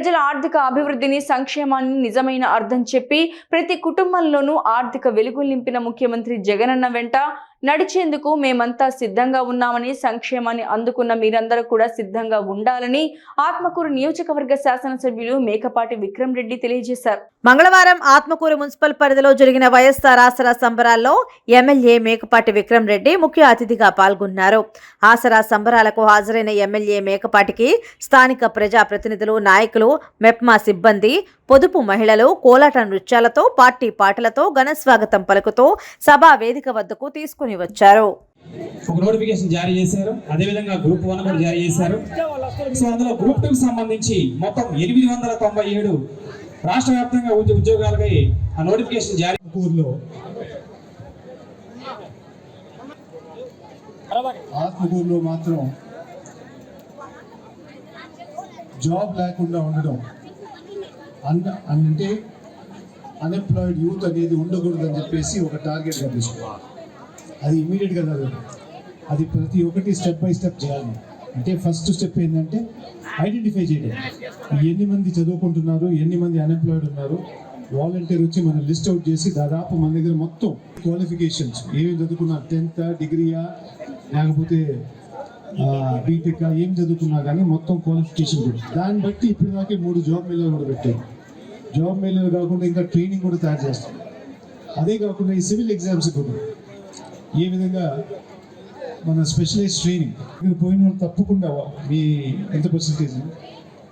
ప్రజల ఆర్థిక అభివృద్ధిని సంక్షేమాన్ని నిజమైన అర్థం చెప్పి ప్రతి కుటుంబంలోనూ ఆర్థిక వెలుగులు నింపిన ముఖ్యమంత్రి జగనన్న వెంట నడిచేందుకు మేమంతా సిద్ధంగా ఉన్నామని సంక్షేమాన్ని అందుకున్న మీరందరూ కూడా సిద్ధంగా ఉండాలని ఆత్మకూరు నియోజకవర్గ శాసనసభ్యులు మేకపాటి విక్రమ్ రెడ్డి తెలియజేశారు. మంగళవారం ఆత్మకూరు మున్సిపల్ పరిధిలో జరిగిన వైఎస్ఆర్ ఆసరా సంబరాల్లో ఎమ్మెల్యే మేకపాటి విక్రమ్ రెడ్డి ముఖ్య అతిథిగా పాల్గొన్నారు. ఆసరా సంబరాలకు హాజరైన ఎమ్మెల్యే మేకపాటికి స్థానిక ప్రజా ప్రతినిధులు నాయకులు మెప్మా సిబ్బంది పొదుపు మహిళలు కోలాట నృత్యాలతో పార్టీ పాటలతో ఘన స్వాగతం పలుకుతూ సభా వేదిక వద్దకు తీసుకుని వచ్చారు. ఒక నోటిఫికేషన్ జారీ చేశారు. అదేవిధంగా గ్రూప్ వన్ కూడా జారీ చేశారు. సో అందులో గ్రూప్ టూ సంబంధించి మొత్తం ఎనిమిది వందల తొంభై ఏడు రాష్ట్ర వ్యాప్తంగా ఉద్య- ఉద్యోగాలకై ఆ నోటిఫికేషన్ జారీ ఊర్లో ఆత్మకూరులో మాత్రం జాబ్ లేకుండా ఉండడం అన్ అంటే అన్ఎంప్లాయిడ్ యూత్ అనేది ఉండకూడదని చెప్పేసి ఒక టార్గెట్గా తీసుకోవాలి. అది ఇమీడియట్గా జరగదు అది ప్రతి ఒక్కటి స్టెప్ బై స్టెప్ చేయాలి. అంటే ఫస్ట్ స్టెప్ ఏంటంటే ఐడెంటిఫై చేయడం. ఎన్ని మంది చదువుకుంటున్నారు ఎన్ని మంది అన్ఎంప్లాయిడ్ ఉన్నారు వాలంటీర్ వచ్చి మనం లిస్ట్ అవుట్ చేసి దాదాపు మన దగ్గర మొత్తం క్వాలిఫికేషన్స్ ఏమేమి చదువుకున్నారు? టెన్త్ డిగ్రీయా లేకపోతే బీటెక్ ఏం చదువుకున్నా కానీ మొత్తం క్వాలిఫికేషన్ కూడా దాన్ని బట్టి ఇప్పుడు దాకా మూడు జాబ్ మేళలు కూడా పెట్టారు. జాబ్ మేళలు కాకుండా ఇంకా ట్రైనింగ్ కూడా తయారు చేస్తాం అదే కాకుండా ఈ సివిల్ ఎగ్జామ్స్ కూడా. ఏ విధంగా మన స్పెషలైజ్ ట్రైనింగ్ మీరు పోయిన వాళ్ళు తప్పకుండా మీ ఎంత పర్సంటేజ్